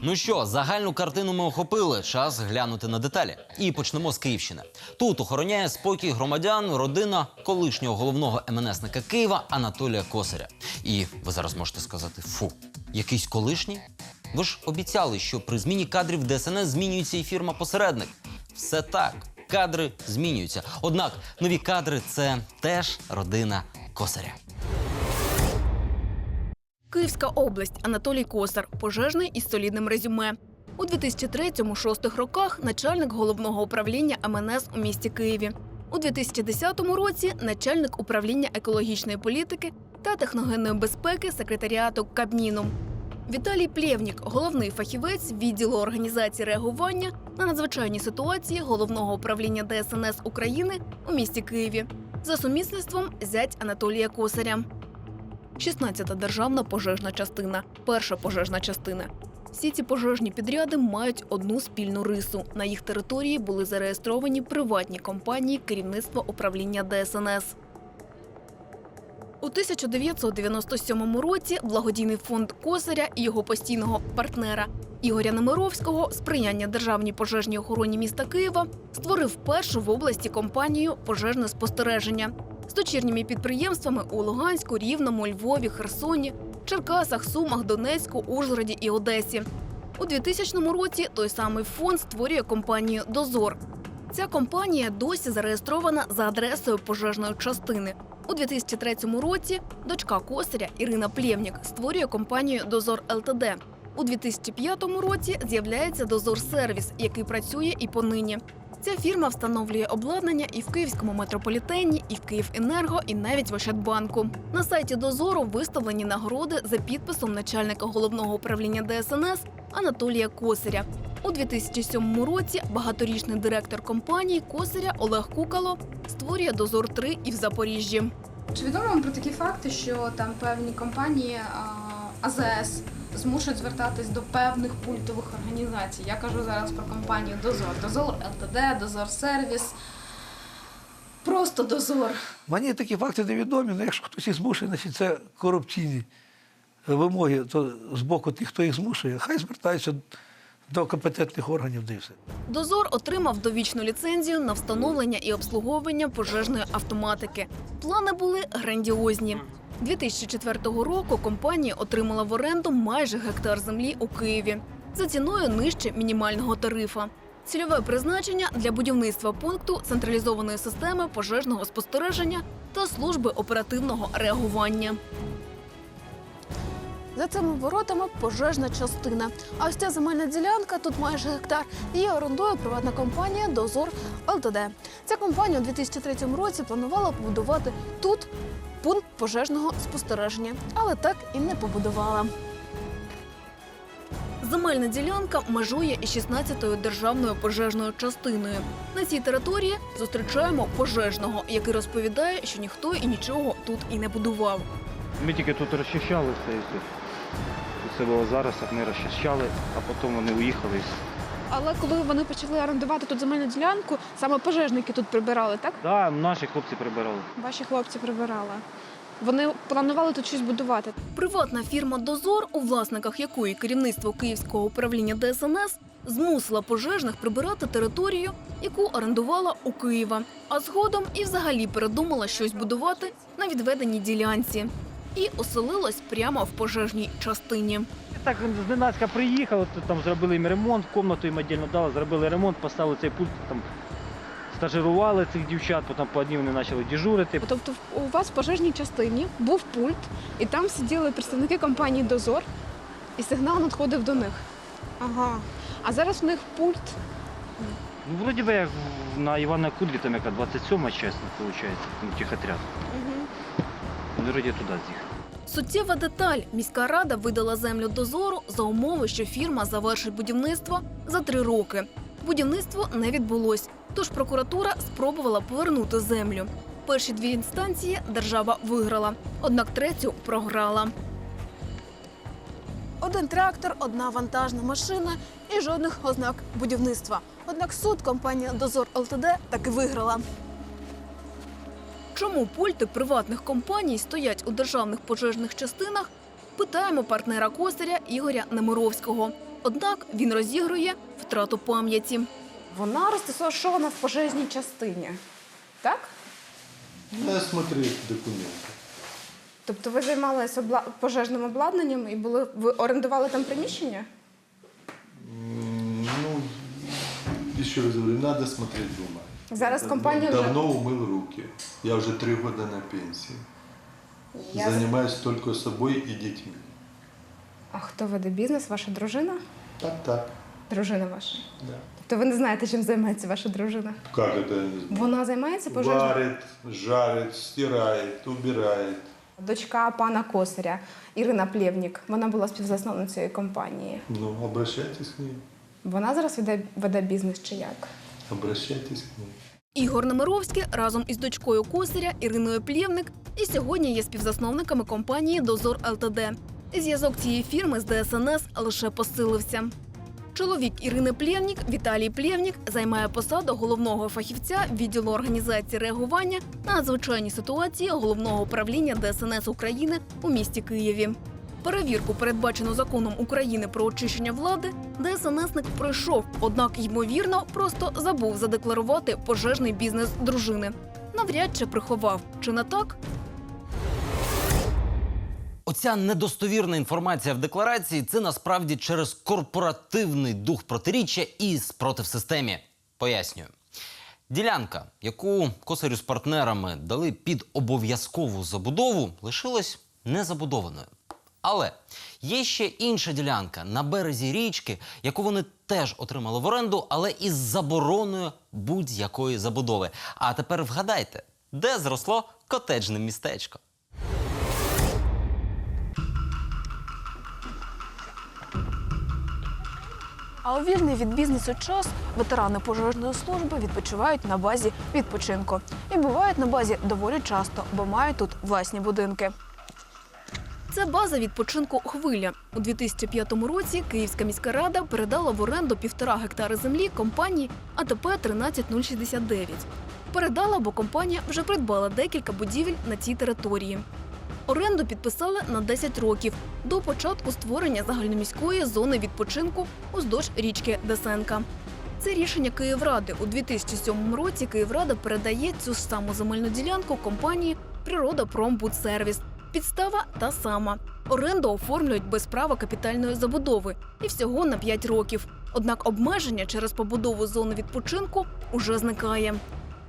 Ну що, загальну картину ми охопили. Час глянути на деталі. І почнемо з Київщини. Тут охороняє спокій громадян родина колишнього головного МНСника Києва Анатолія Косаря. І ви зараз можете сказати: фу, якийсь колишній? Ви ж обіцяли, що при зміні кадрів ДСНС змінюється і фірма-посередник. Все так, кадри змінюються. Однак нові кадри це теж родина Косаря. Київська область, Анатолій Косар, пожежний із солідним резюме. У 2003-2006 роках начальник головного управління МНС у місті Києві. У 2010 році начальник управління екологічної політики та техногенної безпеки секретаріату Кабміну. Віталій Плєвнік, головний фахівець відділу організації реагування на надзвичайні ситуації головного управління ДСНС України у місті Києві. За сумісництвом зять Анатолія Косаря. 16-та державна пожежна частина, перша пожежна частина. Всі ці пожежні підряди мають одну спільну рису. На їх території були зареєстровані приватні компанії керівництва управління ДСНС. У 1997 році благодійний фонд Косаря і його постійного партнера Ігоря Немировського сприяння державній пожежній охороні міста Києва створив першу в області компанію пожежне спостереження з дочірніми підприємствами у Луганську, Рівному, Львові, Херсоні, Черкасах, Сумах, Донецьку, Ужгороді і Одесі. У 2000 році той самий фонд створює компанію Дозор. Ця компанія досі зареєстрована за адресою пожежної частини. У 2003 році дочка Косаря Ірина Плєвнік створює компанію Дозор ЛТД. У 2005 році з'являється Дозор Сервіс, який працює і понині. Ця фірма встановлює обладнання і в Київському метрополітені, і в Київенерго, і навіть в Ощадбанку. На сайті Дозору виставлені нагороди за підписом начальника головного управління ДСНС Анатолія Косаря. У 2007 році багаторічний директор компанії Косаря Олег Кукало створює Дозор 3 і в Запоріжжі. Чи відомо вам про такі факти, що там певні компанії АЗС змушують звертатись до певних пультових організацій? Я кажу зараз про компанію Дозор. Дозор ЛТД, Дозор Сервіс. Просто дозор. Мені такі факти невідомі, але якщо хтось їх змушує, значить це корупційні вимоги, то з боку тих, хто їх змушує, хай звертаються до компетентних органів, де все. Дозор отримав довічну ліцензію на встановлення і обслуговування пожежної автоматики. Плани були грандіозні. 2004 року компанія отримала в оренду майже гектар землі у Києві за ціною нижче мінімального тарифа. Цільове призначення для будівництва пункту централізованої системи пожежного спостереження та служби оперативного реагування. За цими воротами пожежна частина. А ось ця земельна ділянка тут майже гектар. Її орендує приватна компанія Дозор ЛТД. Ця компанія у 2003 році планувала побудувати тут пункт пожежного спостереження, але так і не побудувала. Земельна ділянка межує із 16-ю державною пожежною частиною. На цій території зустрічаємо пожежного, який розповідає, що ніхто і нічого тут і не будував. Ми тільки тут розчищали все. Це було зараз, ми розчищали, а потім вони уїхали. Але коли вони почали орендувати тут земельну ділянку, саме пожежники тут прибирали, так? Так, да, наші хлопці прибирали. Ваші хлопці прибирали. Вони планували тут щось будувати. Приватна фірма Дозор, у власниках якої керівництво Київського управління ДСНС змусила пожежних прибирати територію, яку орендувала у Києва, а згодом і взагалі передумала щось будувати на відведеній ділянці. І оселилась прямо в пожежній частині. Так зненацька приїхали, тут там зробили їм ремонт, кімнату їм віддільно дали, зробили ремонт, поставили цей пульт, там стажирували цих дівчат, потім по одній вони почали дежурити. Тобто у вас в пожежній частині був пульт, і там сиділи представники компанії Дозор, і сигнал надходив до них. Ага. А зараз в них пульт. Ну, вроді би як на Івана Кудрі, там яка 27 чесно, виходить, там тихотряд. Вони вроді туди з'їхали. Суттєва деталь міська рада видала землю дозору за умови, що фірма завершить будівництво за три роки. Будівництво не відбулось, тож прокуратура спробувала повернути землю. Перші дві інстанції держава виграла, однак третю програла. Один трактор, одна вантажна машина і жодних ознак будівництва. Однак суд компанія Дозор ЛТД таки виграла. Чому пульти приватних компаній стоять у державних пожежних частинах? Питаємо партнера Косаря Ігоря Немировського. Однак він розігрує втрату пам'яті. Вона розташована в пожежній частині. Так? Надо смотреть документы. Тобто ви займалися обла... пожежним обладнанням і були ви орендували там приміщення? Ну, еще раз говорю, надо смотреть бумаги. Зараз компанія вже- Давно умыл руки. Я уже три года на пенсии. Я... Занимаюсь только собой и детьми. А хто веде бізнес? Ваша дружина? Так, так. Дружина ваша. Да. Тобто ви не знаєте, чим займається ваша дружина? Это я не знаю? Вона займається пожежним? Варит, жарит, стирает, убирает. Дочка пана Косаря Ірина Плєвнік. Вона була співзасновницею компанії. Ну, обращайтесь к ней. Вона зараз веде, веде бізнес чи як? Обращайтесь к ней. Ігор Немировський разом із дочкою Косаря Іриною Плєвник і сьогодні є співзасновниками компанії Дозор ЛТД. Зв'язок цієї фірми з ДСНС лише посилився. Чоловік Ірини Плєвнік Віталій Плєвнік займає посаду головного фахівця відділу організації реагування на надзвичайні ситуації головного управління ДСНС України у місті Києві. Перевірку, передбачену законом України про очищення влади, ДСНСник пройшов, однак, ймовірно, просто забув задекларувати пожежний бізнес дружини. Навряд чи приховав. Чи не так? Оця недостовірна інформація в декларації це насправді через корпоративний дух протиріччя і спротив системі. Пояснюю. Ділянка, яку косарю з партнерами дали під обов'язкову забудову, лишилась незабудованою. Але є ще інша ділянка на березі річки, яку вони теж отримали в оренду, але із забороною будь-якої забудови. А тепер вгадайте, де зросло котеджне містечко. А у вільний від бізнесу час ветерани пожежної служби відпочивають на базі відпочинку. І бувають на базі доволі часто, бо мають тут власні будинки. Це база відпочинку Хвиля. У 2005 році Київська міська рада передала в оренду півтора гектари землі компанії АТП 13069. Передала, бо компанія вже придбала декілька будівель на цій території. Оренду підписали на 10 років до початку створення загальноміської зони відпочинку уздовж річки Десенка. Це рішення Київради. У 2007 році Київрада передає цю ж саму земельну ділянку компанії Природопромбудсервіс. Підстава та сама. Оренду оформлюють без права капітальної забудови і всього на 5 років. Однак обмеження через побудову зони відпочинку уже зникає.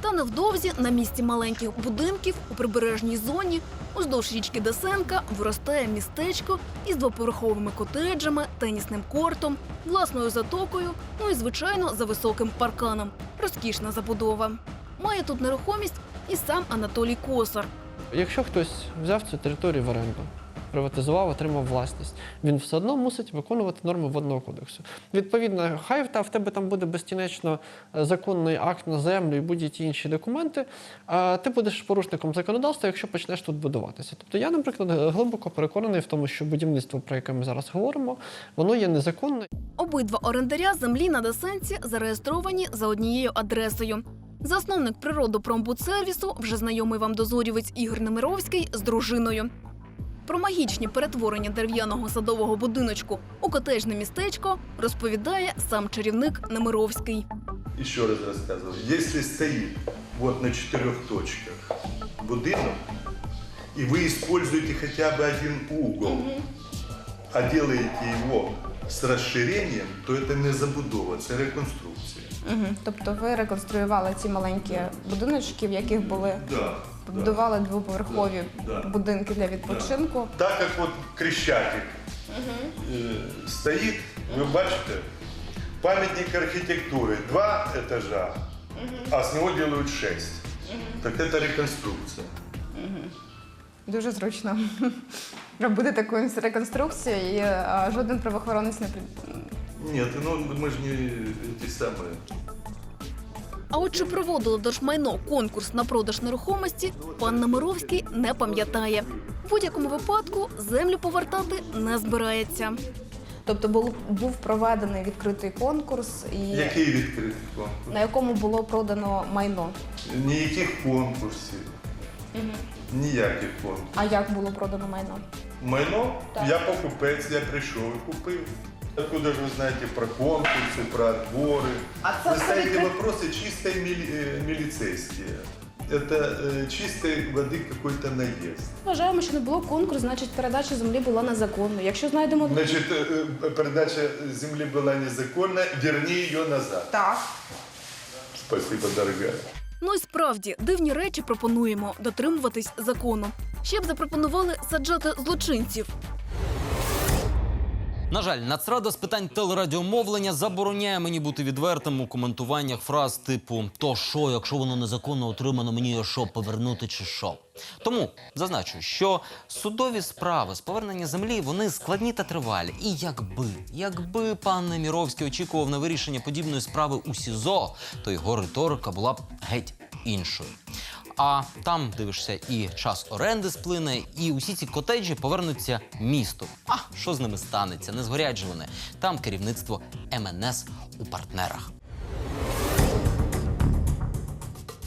Та невдовзі на місці маленьких будинків у прибережній зоні уздовж річки Десенка виростає містечко із двоповерховими котеджами, тенісним кортом, власною затокою, ну і звичайно за високим парканом. Розкішна забудова. Має тут нерухомість і сам Анатолій Косар. Якщо хтось взяв цю територію в оренду, приватизував, отримав власність, він все одно мусить виконувати норми водного кодексу. Відповідно, хай в тебе там буде безкінечно е, законний акт на землю і будь-які інші документи. А ти будеш порушником законодавства, якщо почнеш тут будуватися. Тобто я, наприклад, глибоко переконаний в тому, що будівництво, про яке ми зараз говоримо, воно є незаконне. Обидва орендаря землі на Десенці зареєстровані за однією адресою. Засновник природопромбудсервісу, вже знайомий вам дозорівець Ігор Немировський з дружиною. Про магічні перетворення дерев'яного садового будиночку у котежне містечко розповідає сам чарівник Немировський. Еще раз рассказываю. Если стоит вот на четырех точках будинок, и вы используете хотя бы один угол, а делаете его с расширением, то это не забудова, це реконструкція. Угу. Тобто ви реконструювали ці маленькі будиночки, в яких були Да, побудували двоповерхові Да. будинки для відпочинку. Так як от Крещатик е, стоїть, ви бачите, пам'ятник архітектури, два етажа, а з нього роблять шесть. Так це реконструкція. Дуже зручно робити таку реконструкцію, і а, жоден правоохоронець не при- Ні, ну ми ж не ті самі. А от чи проводило держмайно конкурс на продаж нерухомості, пан Немировський не пам'ятає. В будь-якому випадку землю повертати не збирається. Тобто був, був проведений відкритий конкурс, і Який відкритий конкурс? на якому було продано майно. Ніяких конкурсів. Ніяких конкурсів. А як було продано майно? Майно, Так. я покупець, я прийшов і купив. Откуда же вы знаете про конкурсы, про отборы? Вы ставите вопросы чисто мили- э, милицейские. Это э, чистой воды какой-то наезд. Вважаємо, що не було конкурсу, значить передача землі була незаконною. Якщо знайдемо Значит, э, э, передача земли была незаконна, верни ее назад. так. Спасибо, дорогая. Ну і справді дивні речі пропонуємо дотримуватись закону. Ще б запропонували саджати злочинців. На жаль, Нацрада з питань телерадіомовлення забороняє мені бути відвертим у коментуваннях фраз типу То що, якщо воно незаконно отримано, мені його що повернути чи що. Тому зазначу, що судові справи з повернення землі вони складні та тривалі. І якби, якби пан Неміровський очікував на вирішення подібної справи у СІЗО, то його риторика була б геть іншою. А там дивишся, і час оренди сплине, і усі ці котеджі повернуться місту. А що з ними станеться? Не згорять же вони. Там керівництво МНС у партнерах.